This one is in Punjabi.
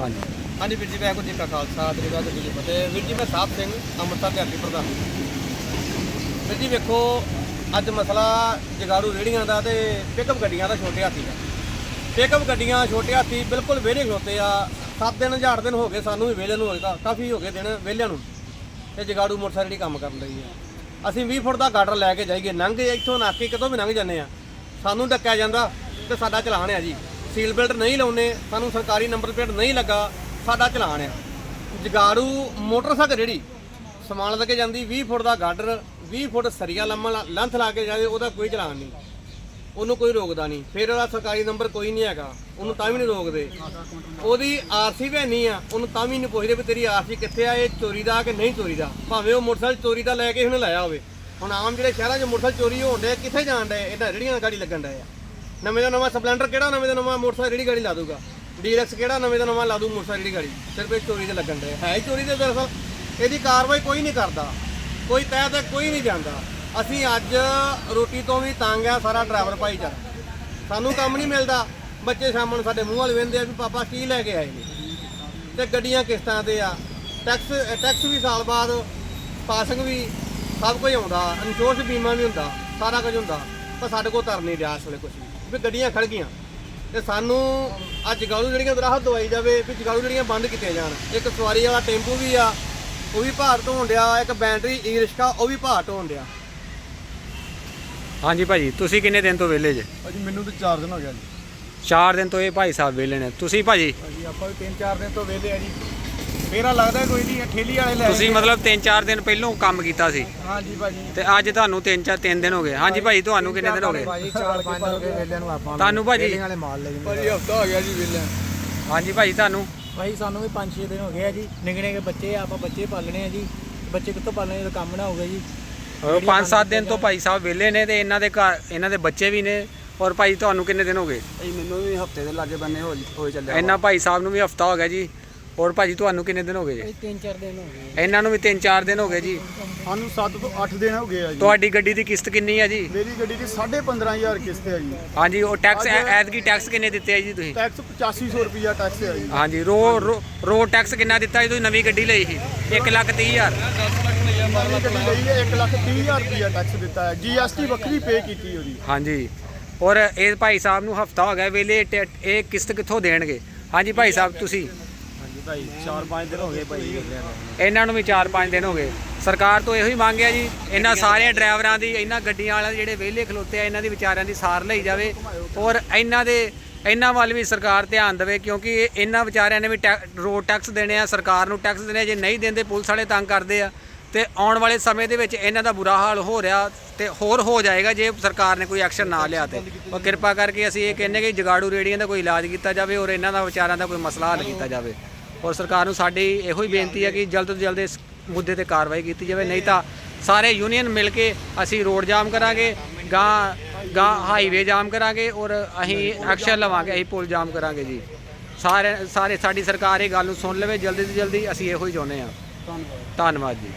ਹਾਂਜੀ। ਹਾਂਜੀ ਵੀਰ ਜੀ ਵਾਹਿਗੁਰੂ ਜੀ ਕਾ ਖਾਲਸਾ, ਤੇ ਵਾਹਿਗੁਰੂ ਜੀ ਕੀ ਫਤਿਹ। ਵੀਰ ਜੀ, ਮੈਂ ਸਾਹਿਬ ਸਿੰਘ ਅੰਮ੍ਰਿਤਸਰ ਦੇ ਅੱਗੇ ਪ੍ਰਧਾਨ। ਵੀਰ ਜੀ, ਵੇਖੋ, ਅੱਜ ਮਸਲਾ ਜਗਾੜੂ ਰੇੜੀਆਂ ਦਾ ਤੇ ਪਿਕਅਪ ਗੱਡੀਆਂ ਦਾ ਛੋਟੇ ਹਾਥੀ ਦਾ। ਪਿਕਅਪ ਗੱਡੀਆਂ ਛੋਟੇ ਹਾਥੀ ਬਿਲਕੁਲ ਵਿਹਲੇ ਖਲੋਤੇ ਆ। 7 ਦਿਨ, ਹਜ਼ਾਰ ਦਿਨ ਹੋ ਗਏ ਸਾਨੂੰ ਵੀ ਵਿਹਲੇ ਨੂੰ ਹੋਏ ਤਾਂ, ਕਾਫੀ ਹੋ ਗਏ ਦਿਨ ਵਿਹਲਿਆਂ ਨੂੰ। ਤੇ ਜਗਾੜੂ ਮੋਟਰਸਾਈਕਲ ਜਿਹੜੀ ਕੰਮ ਕਰਨ ਲਈ ਆ। ਅਸੀਂ 20 ਫੁੱਟ ਦਾ ਗਾਡਰ ਲੈ ਕੇ ਜਾਈਏ। ਲੰਘ ਗਏ ਇੱਥੋਂ ਨਾਕੇ ਕਦੋਂ ਵੀ ਲੰਘ ਜਾਂਦੇ ਆ। ਸਾਨੂੰ ਡੱਕਿਆ ਜਾਂਦਾ ਤੇ ਸਾਡਾ ਚਲਾਨ ਆ ਜੀ। ਸੀਲ ਬੈਲਟ ਨਹੀਂ ਲਾਉਨੇ ਸਾਨੂੰ ਸਰਕਾਰੀ ਨੰਬਰ ਪਲੇਟ ਨਹੀਂ ਲੱਗਾ, ਸਾਡਾ ਚਲਾਨ ਆ। ਜਗਾੜੂ ਮੋਟਰਸਾਈਕਲ ਜਿਹੜੀ, ਸਮਾਨ ਲੱਗੇ ਜਾਂਦੀ 20 ਫੁੱਟ ਦਾ ਗਾਡਰ 20 ਫੁੱਟ ਸਰੀਆ ਲੰਮਾ ਲੰਥ ਲਾ ਕੇ ਜਾਵੇ, ਉਹਦਾ ਕੋਈ ਚਲਾਨ ਨਹੀਂ। ਉਹਨੂੰ ਕੋਈ ਰੋਕਦਾ ਨਹੀਂ। ਫਿਰ ਉਹਦਾ ਸਰਕਾਰੀ ਨੰਬਰ ਕੋਈ ਨਹੀਂ ਹੈਗਾ, ਉਹਨੂੰ ਤਾਂ ਵੀ ਨਹੀਂ ਰੋਕਦੇ। ਉਹਦੀ ਆਰਸੀ ਵੀ ਨਹੀਂ ਆ, ਉਹਨੂੰ ਤਾਂ ਵੀ ਨਹੀਂ ਪੁੱਛਦੇ ਵੀ ਤੇਰੀ ਆਰਸੀ ਕਿੱਥੇ ਆ, ਇਹ ਚੋਰੀ ਦਾ ਕਿ ਨਹੀਂ ਚੋਰੀ ਦਾ। ਭਾਵੇਂ ਉਹ ਮੋਟਰਸਾਈਕਲ ਚੋਰੀ ਦਾ ਲੈ ਕੇ ਉਹਨੇ ਲਾਇਆ ਹੋਵੇ। ਹੁਣ ਆਮ ਜਿਹੜੇ ਸ਼ਹਿਰਾਂ 'ਚ ਮੋਟਰਸਾਈਕਲ ਚੋਰੀ ਹੋਣ ਦੇ ਕਿੱਥੇ ਜਾਣ ਦੇ ਇਹਨਾਂ ਰੇੜੀਆਂ ਗਾੜੀ ਲੱਗਣ ਡਏ ਆ। ਨਵੇਂ ਦਾ ਨਵਾਂ ਸਪਲੈਂਡਰ ਕਿਹੜਾ, ਨਵੇਂ ਦਾ ਨਵਾਂ ਮੋਟਰਸਾਈਕਲ ਰੇੜੀ ਗਾੜੀ ਲਾ ਦੂਗਾ? ਡੀਲਕਸ ਕਿਹੜਾ, ਨਵੇਂ ਦਾ ਨਵਾਂ ਲਾ ਦੂ ਮੋਟਰਸਾਈਕਲ ਰੇੜੀ ਗਾੜੀ? ਸਿਰਫ ਇਹ ਚੋਰੀ ਦੇ ਲੱਗਣ ਦੇ ਹੈ ਹੀ ਚੋਰੀ ਦੇ ਦਰਅਸਲ। ਇਹਦੀ ਕਾਰਵਾਈ ਕੋਈ ਨਹੀਂ ਕਰਦਾ। ਕੋਈ ਤਹਿ ਤੇ ਕੋਈ ਨਹੀਂ ਜਾਂਦਾ। ਅਸੀਂ ਅੱਜ ਰੋਟੀ ਤੋਂ ਵੀ ਤੰਗ ਆ ਸਾਰਾ ਡਰਾਈਵਰ ਭਾਈਚਾਰਾ। ਸਾਨੂੰ ਕੰਮ ਨਹੀਂ ਮਿਲਦਾ। ਬੱਚੇ ਸ਼ਾਮ ਨੂੰ ਸਾਡੇ ਮੂੰਹ ਵਾਲ ਵੇਂਦੇ ਆ ਵੀ ਪਾਪਾ ਕੀ ਲੈ ਕੇ ਆਏ ਨੇ। ਤੇ ਗੱਡੀਆਂ ਕਿਸ਼ਤਾਂ ਤੇ ਆ। ਟੈਕਸ ਟੈਕਸ ਵੀ ਸਾਲ ਬਾਅਦ, ਪਾਸਿੰਗ ਵੀ ਸਭ ਕੁਝ ਆਉਂਦਾ। ਇੰਸ਼ੋਰੈਂਸ ਬੀਮਾ ਵੀ ਹੁੰਦਾ। ਸਾਰਾ ਕੁਝ ਹੁੰਦਾ। ਪਰ ਸਾਡੇ ਕੋਲ ਤਰ ਨਹੀਂ ਰਿਹਾ ਇਸ ਵੇਲੇ ਕੁਝ ਵੀ। ਵੀ ਗੱਡੀਆਂ ਖੜ ਗਈਆਂ। ਤੇ ਸਾਨੂੰ ਅੱਜ ਜਗਾੜੂ ਜਿਹੜੀਆਂ ਦਰਾਹਤ ਦਵਾਈ ਜਾਵੇ ਵੀ ਜਗਾੜੂ ਜਿਹੜੀਆਂ ਬੰਦ ਕੀਤੀਆਂ ਜਾਣ। ਇੱਕ ਸਵਾਰੀ ਵਾਲਾ ਟੈਂਪੂ ਵੀ ਆ ਉਹ ਵੀ ਭਾਰ ਢੋਣ ਡਿਆ ਇੱਕ ਬੈਟਰੀ ਈ ਉਹ ਵੀ ਭਾਰ ਢੋਣ ਡਿਆ। ਹਾਂਜੀ ਭਾਜੀ ਤੁਸੀਂ ਕਿੰਨੇ ਦਿਨ ਤੋਂ ਵਿਹਲੇ ਜੇ? ਭਾਜੀ ਮੈਨੂੰ ਤਾਂ 4 ਦਿਨ ਹੋ ਗਿਆ ਜੀ। 4 ਦਿਨ ਤੋਂ ਇਹ ਭਾਈ ਸਾਹਿਬ ਵਿਹਲੇ ਨੇ। ਤੁਸੀਂ ਭਾਜੀ? ਭਾਜੀ ਆਪਾਂ ਵੀ 3-4 ਦਿਨ ਤੋਂ ਵਿਹਲੇ ਆ ਜੀ। ਮੇਰਾ ਲੱਗਦਾ ਕੋਈ ਨਹੀਂ ਠੇਲੀ ਵਾਲੇ ਲੈ ਤੁਸੀਂ ਮਤਲਬ 3-4 ਦਿਨ ਪਹਿਲੋਂ ਕੰਮ ਕੀਤਾ ਸੀ। ਹਾਂਜੀ ਭਾਜੀ। ਤੇ ਅੱਜ ਤੁਹਾਨੂੰ 3-4 3 ਦਿਨ ਹੋ ਗਏ। ਹਾਂਜੀ ਭਾਈ ਤੁਹਾਨੂੰ ਕਿੰਨੇ ਦਿਨ ਹੋ ਗਏ? ਭਾਜੀ 4-5 ਹੋ ਗਏ ਵਿਹਲਿਆਂ ਨੂੰ ਆਪਾਂ ਤੁਹਾਨੂੰ ਭਾਜੀ? ਠੇਲੀਆਂ ਵਾਲੇ ਮਾਲ ਲੈ ਜਾਂਦੇ ਭਾਜੀ ਹਫਤਾ ਹੋ ਗਿਆ ਜੀ ਵਿਹਲਿਆਂ ਹਾਂਜੀ ਭਾਈ ਤੁਹਾਨੂੰ? ਭਾਈ ਸਾਨੂੰ ਵੀ 5-6 ਦਿਨ ਹੋ ਗਏ ਆ ਜੀ। ਨਿੱਕੇ ਨਿੱਕੇ ਬੱਚੇ ਆਪਾਂ ਬੱਚੇ ਪਾਲਣੇ ਆ ਜੀ। ਬੱਚੇ ਕਿੱਥੋਂ ਪਾਲਣੇ ਜਦੋਂ ਕੰਮ ਨਾ ਹੋਊਗਾ ਜੀ। 5-7 ਦਿਨ ਤੋਂ ਭਾਈ ਸਾਹਿਬ ਵਿਹਲੇ ਨੇ ਤੇ ਇਹਨਾਂ ਦੇ ਘਰ ਇਹਨਾਂ ਦੇ ਬੱਚੇ ਵੀ ਨੇ। ਔਰ ਭਾਈ ਤੁਹਾਨੂੰ ਕਿੰਨੇ ਦਿਨ ਹੋ ਗਏ? ਭਾਈ ਮੈਨੂੰ ਵੀ ਹਫ਼ਤੇ ਦੇ ਲਾਗੇ ਬੰਨੇ ਹੋ ਹੋਏ ਚੱਲਿਆ ਇਹਨਾਂ ਭਾਈ ਸਾਹਿਬ ਨੂੰ ਵੀ ਹਫਤਾ ਹੋ ਗਿਆ ਜੀ। ਔਰ ਭਾਜੀ ਤੁਹਾਨੂੰ ਕਿੰਨੇ ਦਿਨ ਹੋ ਗਏ ਜੀ? 3-4 ਦਿਨ ਹੋ ਗਏ। ਇਹਨਾਂ ਨੂੰ ਵੀ 3-4 ਦਿਨ ਹੋ ਗਏ ਜੀ। ਸਾਨੂੰ 7 ਤੋਂ 8 ਦਿਨ ਹੋ ਗਏ ਆ ਜੀ। ਤੁਹਾਡੀ ਗੱਡੀ ਦੀ ਕਿਸ਼ਤ ਕਿੰਨੀ ਹੈ ਜੀ? ਮੇਰੀ ਗੱਡੀ ਦੀ 15500 ਕਿਸ਼ਤ ਹੈ ਜੀ। ਹਾਂਜੀ ਉਹ ਟੈਕਸ ਐਤਕੀ ਟੈਕਸ ਕਿੰਨੇ ਦਿੱਤੇ ਆ ਜੀ ਤੁਸੀਂ? ਟੈਕਸ 8500 ਰੁਪਿਆ ਟੈਕਸ ਹੈ ਜੀ। ਹਾਂਜੀ ਰੋ ਰੋਡ ਟੈਕਸ ਕਿੰਨਾ ਦਿੱਤਾ ਜੀ ਤੁਸੀਂ? ਨਵੀਂ ਗੱਡੀ ਲਈ ਸੀ। 1 ਲੱਖ 30 ਹਜ਼ਾਰ। ਨਵੀਂ ਗੱਡੀ ਲਈ ਹੈ 1 ਲੱਖ 30000 ਰੁਪਿਆ ਟੈਕਸ ਦਿੱਤਾ ਹੈ। ਜੀਐਸਟੀ ਵੱਖਰੀ ਪੇ ਕੀਤੀ ਉਹਦੀ। ਹਾਂਜੀ। ਔਰ ਇਹ ਭਾਈ ਸਾਹਿਬ ਨੂੰ ਹਫਤਾ ਹੋ ਗਿਆ ਵੇਲੇ ਇਹ ਕਿਸ਼ਤ ਕਿੱਥੋਂ ਦੇਣਗੇ? ਹਾਂਜੀ ਭਾਈ ਸਾਹਿਬ ਤੁਸੀਂ ਹਾਂਜੀ ਭਾਈ 4-5 ਦਿਨ ਹੋ ਗਏ ਭਾਈ ਵਿਹਲਿਆਂ ਨੂੰ। ਇਹਨਾਂ ਨੂੰ ਵੀ 4-5 ਦਿਨ ਹੋ ਗਏ। ਸਰਕਾਰ ਤੋਂ ਇਹੋ ਹੀ ਮੰਗ ਹੈ ਜੀ ਇਹਨਾਂ ਸਾਰੇ ਡਰਾਈਵਰਾਂ ਦੀ ਇਹਨਾਂ ਗੱਡੀਆਂ ਵਾਲਿਆਂ ਦੇ ਜਿਹੜੇ ਵਿਹਲੇ ਖਲੋਤੇ ਆ ਇਹਨਾਂ ਦੀ ਵਿਚਾਰਿਆਂ ਦੀ ਸਾਰ ਲਈ ਜਾਵੇ। ਔਰ ਇਹਨਾਂ ਦੇ ਇਹਨਾਂ ਵੱਲ ਵੀ ਸਰਕਾਰ ਧਿਆਨ ਦੇਵੇ ਕਿਉਂਕਿ ਇਹ- ਇਹਨਾਂ ਵਿਚਾਰਿਆਂ ਨੇ ਵੀ ਟੈ- ਰੋਡ ਟੈਕਸ ਦੇਣੇ ਆ ਸਰਕਾਰ ਨੂੰ ਟੈਕਸ ਦੇਣੇ ਆ, ਜੇ ਨਹੀਂ ਦਿੰਦੇ ਪੁਲਿਸ ਵਾਲੇ ਤੰਗ ਕਰਦੇ ਆ। ਤੇ ਆਉਣ ਵਾਲੇ ਸਮੇਂ ਦੇ ਵਿੱਚ ਇਹਨਾਂ ਦਾ ਬੁਰਾ ਹਾਲ ਹੋ ਰਿਹਾ ਤੇ ਹੋਰ ਹੋ ਜਾਏਗਾ ਜੇ ਸਰਕਾਰ ਨੇ ਕੋਈ ਐਕਸ਼ਨ ਨਾ ਲਿਆ ਤੇ। ਉਹ ਕਿਰਪਾ ਕਰਕੇ ਅਸੀਂ ਇਹ ਕਹਿੰਦੇ ਕਿ ਜਗਾੜੂ ਰੇੜੀਆਂ ਦਾ ਕੋਈ ਇਲਾਜ ਕੀਤਾ ਜਾਵੇ ਔਰ ਇਹਨਾਂ ਦਾ ਵਿਚਾਰਿਆਂ ਦਾ ਕੋਈ ਮਸਲਾ ਹੱਲ ਕੀਤਾ ਜਾਵੇ। ਔਰ ਸਰਕਾਰ ਨੂੰ ਸਾਡੀ ਇਹੋ ਹੀ ਬੇਨਤੀ ਹੈ ਕਿ ਜਲਦ ਤੋਂ ਜਲਦ ਇਸ ਮੁੱਦੇ ਤੇ ਕਾਰਵਾਈ ਕੀਤੀ ਜਾਵੇ। ਨਹੀਂ ਤਾਂ ਸਾਰੇ ਯੂਨੀਅਨ ਮਿਲ ਕੇ ਅਸੀਂ ਰੋਡ ਜਾਮ ਕਰਾਂਗੇ, ਗਾਂ ਗਾਂ ਹਾਈਵੇ ਜਾਮ ਕਰਾਂਗੇ ਔਰ ਅਸੀਂ ਐਕਸ਼ਨ ਲਵਾਂਗੇ, ਅਸੀਂ ਪੁਲ ਜਾਮ ਕਰਾਂਗੇ ਜੀ। ਸਾਰੇ ਸਾਰੇ ਸਾਡੀ ਸਰਕਾਰ ਇਹ ਗੱਲ ਨੂੰ ਸੁਣ ਲਵੇ, ਜਲਦੀ ਤੋਂ ਜਲਦੀ ਅਸੀਂ ਇਹੋ ਹੀ ਚਾਹੁੰਦੇ ਹਾਂ। ਧੰਨਵਾਦ ਜੀ।